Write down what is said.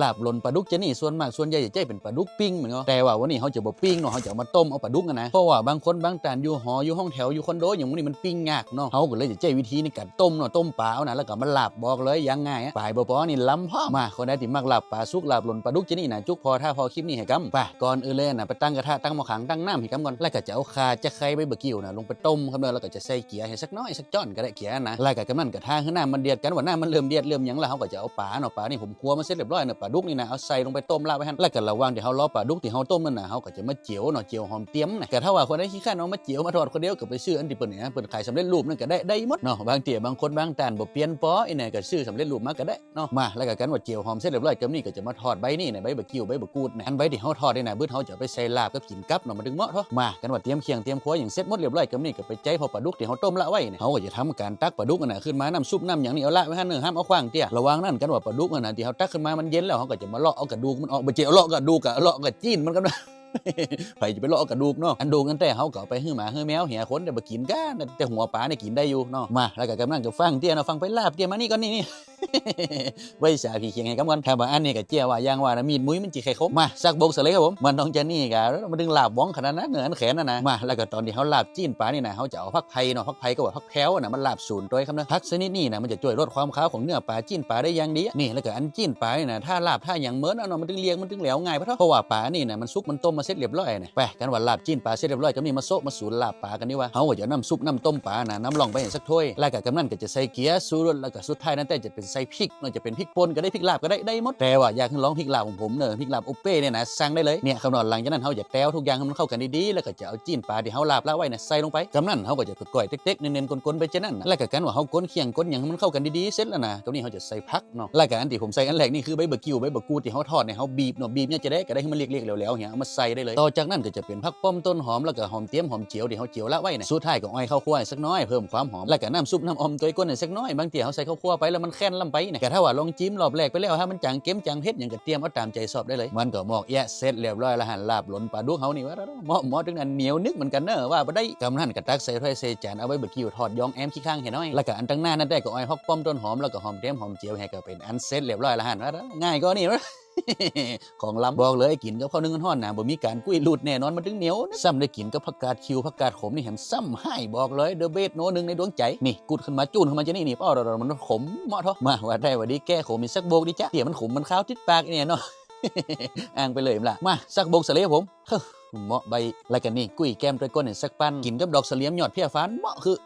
ลาบหล่นปลาดุกจะนี่ส่วนมากส่วนใหญ่จะใจเป็นปลาดุกปิ้งเหมือนกันแต่ว่าวันนี้เขาจะบ่ปิ้งเนาะเขาจะเอามาต้มเอาปลาดุกกันนะเพราะว่าบางคนบางตานอยู่หออยู่ห้องแถวอยู่คอนโดอย่างนี้มันปิ้งยากเนาะเขาก็เลยจะใจวิธีในการต้มเนาะต้มปลาเอานะแล้วก็มาลาบบอกเลยยังไงอะปลายบ่พอนี่ล้ำพ่อมาคนใดที่มักลาบปลาสุกลาบหล่นปลาดุกจะนี่นะจุกพอถ้าพอคลิปนี้ให้กำไปก่อนอื่นเลยนะไปตั้งกระทะตั้งหม้อขังตั้งน้ำให้กำก่อนแล้วก็จะเอาขาจะไข่ใบเบอร์กิ้วนะลงไปต้มครับเด้อแล้วก็จะใส่เกียร์ให้สักน้อยสักจ้อนก็ได้เกียร์นะแล้วก็กำนันกระทะให้น้ำมันเดือดกันว่าน้ำมันเริ่มเดือดเริ่มยังแล้วเขาก็จะเอาปลาเนาะปลานี่ผมคั่วมาเสร็จเรียบร้อยเนาะปลาดุกนี่นะเอาใส่ลงไปต้มลาบไว้หั่นแล้วก็ระว่างที่เขารอปลาดุกที่เขาต้มนั่นนะเขาก็จะมาเจียวเนาะเจียวหอมเตี้ยมนะแต่ถ้าว่าคนใดขี้ข้านเอามาเจียวมาทอดคนเดียวก็ไปซื้ออันที่เปิ้นเนี่ยเปิ้นขายสำเร็จรูปนั่นก็ได้ได้หมดเนาะบางเตี่ยบางคนบางตานบ่เปลี่ยนปอไอ้เนี่ยก็ซื้อสำเร็จรูปมาก็ได้เนาะมาแล้วก็กันว่าเจียวหอมเสร็จเรียบร้อยก็นี่ก็จะมาทอดใบนี่นะใบบักกิ้วใบบักกูดนะอันใบที่เขาทอดนี่นะบื้อเขาจะไปใส่ลาบกับกินกับเนาะมันถึงเหมาะเถอะมากันว่าเตรียมเคียงเตรียมครัวอย่างเสร็จหมดเรียบร้อยก็นี่ก็ไปใจพอปลาดุกที่เขาต้มละไว้เนี่ยเขาก็จะทำการตักปลาดุกน่ะขึ้นมาน้ำซุปน้ำอย่างนี้เอาละไว้หั่นเนื้อห้ามเอาขว้างเตี้ยระวังนั่นกันว่าปลาดุกนั่นน่ะที่เขาตักขึ้นมามันเย็นแล้วเขาก็จะมาเลาะเอากระดูกมันออกบ่เจียวเลาะกระดูกกะเลาะกระจีนมันก็ไผจะไปเลาะกระดูกเนาะอันดูกันแต่เขาก็ไปให้หมาให้แมวเหียคนแต่บ่กินกันแต่หัวปลาเนี่ยกินได้อยู่เนาะมาแล้วก็กำลังจะฟังเตี้ยเนาะฟังไปลาบเตี้ยมานี่ก่อนนี่นี่ ไว้สาพี่เคียงให้กำกันถ้าบางอันนี่ก็เจียว่าย่างว่านะมีดมุ้ยมันจีไข่คมมาสักบกสเลยครับผมมันต้องจะนี่กะมันดึงลาบบ้องขนาดนั้นเหนือนแขนนะนะมาแล้วก็ตอนที่เขาลาบจีนปลานี่นะเขาจะเอาผักไผ่เนาะผักไผ่ก็ว่าผักแพ้วนะมันลาบศูนย์ตัวครับนะผักชนิดนี้นะมันจะช่วยลดความขาวของเนื้อปลาจีนปลาได้อย่างดีนี่แล้วก็อันจีนปลานี่นะถ้าลาบถ้าอย่างเหมือนเอาเนาะมันถึงเลี้ยงมันถึงเหลวง่ายเพราะเพราะว่าปลานี่นะมันซุกมันต้มมาเสร็จเรียบร้อยนะไปกันว่าลาบจีนปลาเสร็จเรียบร้อยก็มีมาโซมาสูนลาบปลากันดีว่าเขาจะน้ำซุปน้ำต้มปลานะน้ำลองไปอย่างสักถ้วยแล้วก็กำนันก็จะใส่เกี๊ยซูรสแล้วก็สุดท้ายนั้นแต่จะเป็นใส่พริกเนาจะเป็นพริกป่นก็ได้พริกลาบก็ได้ได้หมดแต่ว่าอยากให้ลองพริกลาบของผมเนอะพริกลาบโอเป้เนี่ยนะสั่งได้เลยเนี่ยคำนวณหลังจากนั้นเขาจะแต้วทุกอย่างให้มันเข้ากันดีๆแล้วก็จะเอาจีนปลาที่เขาลาบละไว้เนะใส่ลงไปกำนันเขาก็จะก่อยๆเต็กๆเน้นๆกลนๆไปเช่นนั้นแล้วก็กันว่าเขาก้นเคียงก้นอย่างให้มันเข้ากันดีๆเสร็จแล้วนะตรงนี้เขาจะใส่ผักเนาะแล้วก็อันที่ผมใส่อันแรกนี่คือใบเบอร์กิวใบเบอร์กูที่เขาทอดเนี่ยเขาบีบเนาะบีบเนี่ยจะได้ก็ได้ให้มันเรียกๆแล้วๆเนี่ยเอามาใส่ได้เลยต่อจากนั้นก็จะเป็นผักป้อมต้นหอมแล้วก็หอมเตี้ยมหอมเจียวที่เขาเจียวละไว้เนะสุดท้ายก็อ้อยข้าวคั่วสักน้อยเพิ่มความหอมแล้วก็น้ำซุปน้ำอมตัวก้นสักน้อยบางทีเขาใส่ข้าวคั่วไปแล้วมันแค้นลำไปเนี่ยแต่ถ้าว่าลองจิ้มรอบแรกไปแล้วฮะมันจางเก็มจางเผ็ดอย่างก็เตรียมเอาตามใจชอบได้เลย มันก็หมอกแยะเสร็จเรียบร้อยแล้วหันลาบหล่นปลาดุกเขานี่ว่าหมอกหมอกถึงนั้นเหนียวนึกเหมือนกันเนอะว่าบ่ได้กำนันกระตักใส่ถ้วยใส่จานเอาไว้เบอร์กิ้วทอดยองแอมขี้ข้างเห็นน้อยแล้วก็อันตั้งหน้านั่นได้ก็อ้อยฮอกป้อมต้นหอมแล้วก็หอมเตี้ยมหอมเจียวให้ก็เป็นอันเสร็จเรียบร้อยแล้วหันว่าง่ายก็นี่วะ ของล้ำบอกเลยกินกับข้าวนึ่งกันห่อนนะบ่มีการกุ้ยหลุดแน่นอนมันถึงเหนียวนะซ้ำได้กินกับผักกาดคิวผักกาดขมนี่แหมซ้ำให้บอกเลยเดอะเบสโนหนึ่งในดวงใจนี่กุดขึ้นมาจูนขึ้นมาจะนี่นี่ป้อเรามันขมเหมาะเถอะมาว่าได้ว่าดีแก้ขมมีสักโบกดิจ้ะเดี๋ยวมันขมมันข้าวติดปากเนี่ยเนาะอ่างไปเลยมล่ะมาสักโบกสเลผมเฮ้อเหมาะใบแล้วกันนี่กุ้ยแก้มตะก้นเนี่ยสักปันกินกับดอกเสลียมยอดเพี้ยฟ้านเหมาะคือ